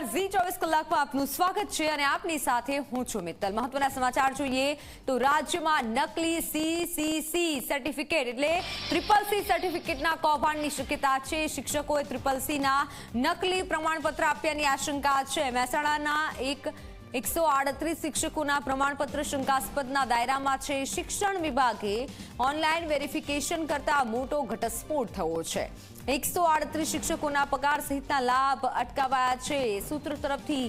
નમસ્કાર ઝી ચોવીસ કલાકમાં આપનું સ્વાગત છે અને આપની સાથે હું છું મિત્તલ. મહત્વના સમાચાર જોઈએ તો રાજ્યમાં નકલી સીસીસી સર્ટિફિકેટ એટલે ટ્રિપલ સી સર્ટિફિકેટના કૌભાંડની શક્યતા છે. શિક્ષકોએ ટ્રિપલ સીના નકલી પ્રમાણપત્ર આપ્યાની આશંકા છે. મહેસાણાના એક એકસો આડત્રીસ શિક્ષકોના પ્રમાણપત્ર શંકાસ્પદના દાયરામાં છે. શિક્ષણ વિભાગે ઓનલાઈન વેરિફિકેશન કરતા મોટો ઘટસ્ફોટ થયો છે. એકસો આડત્રીસ શિક્ષકોના પગાર સહિતના લાભ અટકાવાયા છે. સૂત્રો તરફથી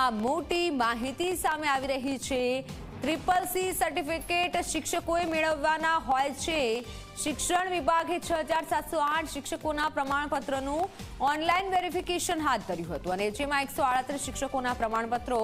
આ મોટી માહિતી સામે આવી રહી છે. ટ્રિપલ સી સર્ટિફિકેટ શિક્ષકોએ મેળવવાના હોય છે. શિક્ષણ વિભાગે છ હજાર સાતસો આઠ શિક્ષકોના પ્રમાણપત્રનું ઓનલાઈન વેરિફિકેશન હાથ ધર્યું હતું અને જેમાં એકસો આડત્રીસ શિક્ષકોના પ્રમાણપત્રો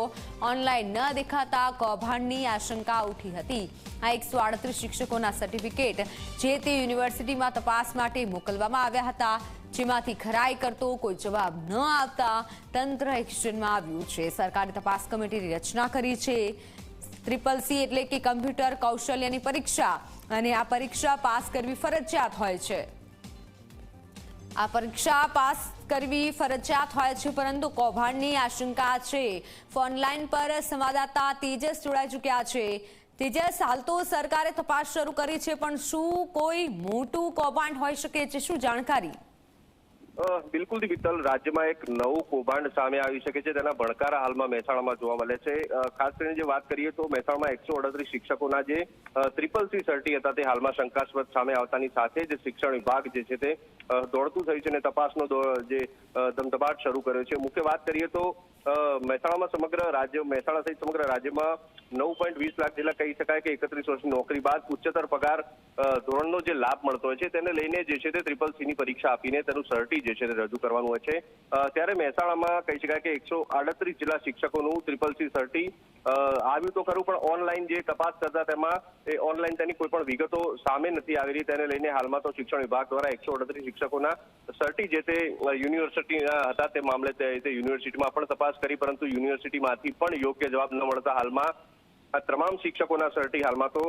ઓનલાઈન ન દેખાતા કૌભાંડની આશંકા ઉઠી હતી. આ એકસો આડત્રીસ શિક્ષકોના સર્ટિફિકેટ જે તે યુનિવર્સિટીમાં તપાસ માટે મોકલવામાં આવ્યા હતા, જેમાંથી ખરાઈ કરતો કોઈ જવાબ ન આવતા તંત્ર એક્શનમાં આવ્યું છે. સરકારે તપાસ કમિટીની રચના કરી છે. ટ્રિપલ સી એટલે કે કમ્પ્યુટર કૌશલ્યની પરીક્ષા. અને આ પરીક્ષા પાસ કરવી ફરજિયાત હોય છે. આ પરીક્ષા પાસ કરવી ફરજિયાત હોય છે, પરંતુ કૌભાંડની આશંકા છે. ફોનલાઈન પર સંવાદદાતા તેજસ જોડાઈ ચૂક્યા છે. તેજસ, હાલ તો સરકારે તપાસ શરૂ કરી છે, પણ શું કોઈ મોટું કૌભાંડ હોઈ શકે છે? શું જાણકારી? બિલકુલથી મિત્તલ રાજ્યમાં એક નવું કૌભાંડ સામે આવી શકે છે. તેના ભણકારા હાલમાં મહેસાણામાં જોવા મળે છે. ખાસ કરીને જે વાત કરીએ તો મહેસાણામાં એકસો અડત્રીસ શિક્ષકોના જે ત્રિપલ સી સર્ટી હતા તે હાલમાં શંકાસ્પદ સામે આવતાની સાથે જ શિક્ષણ વિભાગ જે છે તે દોડતું થયું છે અને તપાસનો જે ધમધમાટ શરૂ કર્યો છે. મુખ્ય વાત કરીએ તો મહેસાણામાં સમગ્ર રાજ્ય, મહેસાણા સહિત સમગ્ર રાજ્યમાં નવ પોઈન્ટ વીસ લાખ જેટલા કહી શકાય કે એકત્રીસ વર્ષની નોકરી બાદ ઉચ્ચતર પગાર ધોરણનો જે લાભ મળતો હોય છે તેને લઈને જે છે તે ટ્રિપલ સીની પરીક્ષા આપીને તેનું સર્ટી જે છે તે રજૂ કરવાનું હોય છે. ત્યારે મહેસાણામાં કહી શકાય કે એકસો આડત્રીસ જેટલા શિક્ષકોનું ટ્રિપલ સી સર્ટી આવ્યું તો ખરું, પણ ઓનલાઈન જે તપાસ કરતા તેમાં એ ઓનલાઈન તેની કોઈ પણ વિગતો સામે નથી આવી રહી. તેને લઈને હાલમાં તો શિક્ષણ વિભાગ દ્વારા એકસો અડત્રીસ શિક્ષકોના સર્ટી જે તે યુનિવર્સિટી હતા તે મામલે તે યુનિવર્સિટીમાં પણ તપાસ કરી, પરંતુ યુનિવર્સિટીમાંથી પણ યોગ્ય જવાબ ન મળતા હાલમાં આ તમામ શિક્ષકોના સર્ટી હાલમાં તો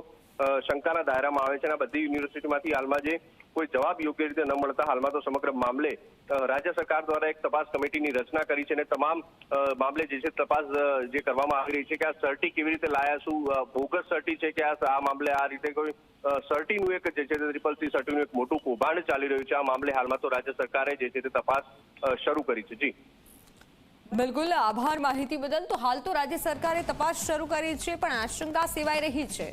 શંકાના દાયરામાં આવે છે અને બધી યુનિવર્સિટીમાંથી હાલમાં જે કોઈ જવાબ યોગ્ય રીતે ન મળતા હાલમાં તો સમગ્ર મામલે રાજ્ય સરકાર દ્વારા એક તપાસ કમિટીની રચના કરી છે અને તમામ મામલે જે છે તપાસ જે કરવામાં આવી રહી છે કે આ સર્ટી કેવી રીતે લાયા, શું બોગસ સર્ટી છે કે આ મામલે આ રીતે કોઈ સર્ટીનું એક જે છે તે ટ્રિપલ સી સર્ટીનું એક મોટું કૌભાંડ ચાલી રહ્યું છે. આ મામલે હાલમાં તો રાજ્ય સરકારે જે છે તે તપાસ શરૂ કરી છે. જી. બિલકુલ આભાર માહિતી બદલ તો હાલ તો રાજ્ય સરકારે તપાસ શરૂ કરી છે, પણ આશંકા સેવાઈ રહી છે.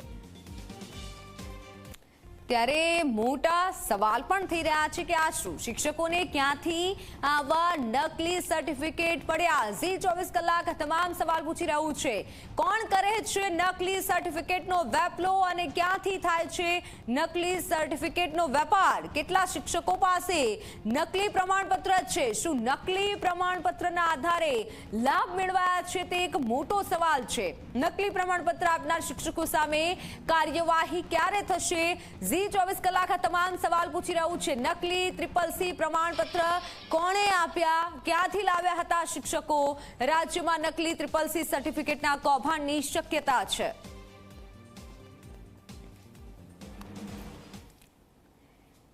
ત્યારે મોટા સવાલ પણ થઈ રહ્યા છે કે આ શું? શિક્ષકોને ક્યાંથી આવા નકલી સર્ટિફિકેટ પડ્યા? ઝી ચોવીસ કલાક તમામ સવાલ પૂછી રહ્યું છે. કોણ કરે છે નકલી સર્ટિફિકેટનો વેપલો અને ક્યાંથી થાય છે નકલી સર્ટિફિકેટનો વેપાર? કેટલા શિક્ષકો પાસે નકલી પ્રમાણપત્ર છે? શું નકલી પ્રમાણપત્રના આધારે લાભ મેળવાયા છે? તે એક મોટો સવાલ છે. નકલી પ્રમાણપત્ર આપનાર શિક્ષકો સામે કાર્યવાહી ક્યારે થશે? ઝી ચોવીસ કલાક આ તમામ સવાલ પૂછી રહ્યું છે. નકલી ટ્રિપલ સી પ્રમાણપત્ર કોણે આપ્યા? ક્યાંથી લાવ્યા હતા શિક્ષકો? રાજ્યમાં નકલી ટ્રિપલ સી સર્ટિફિકેટના કૌભાંડની શક્યતા છે.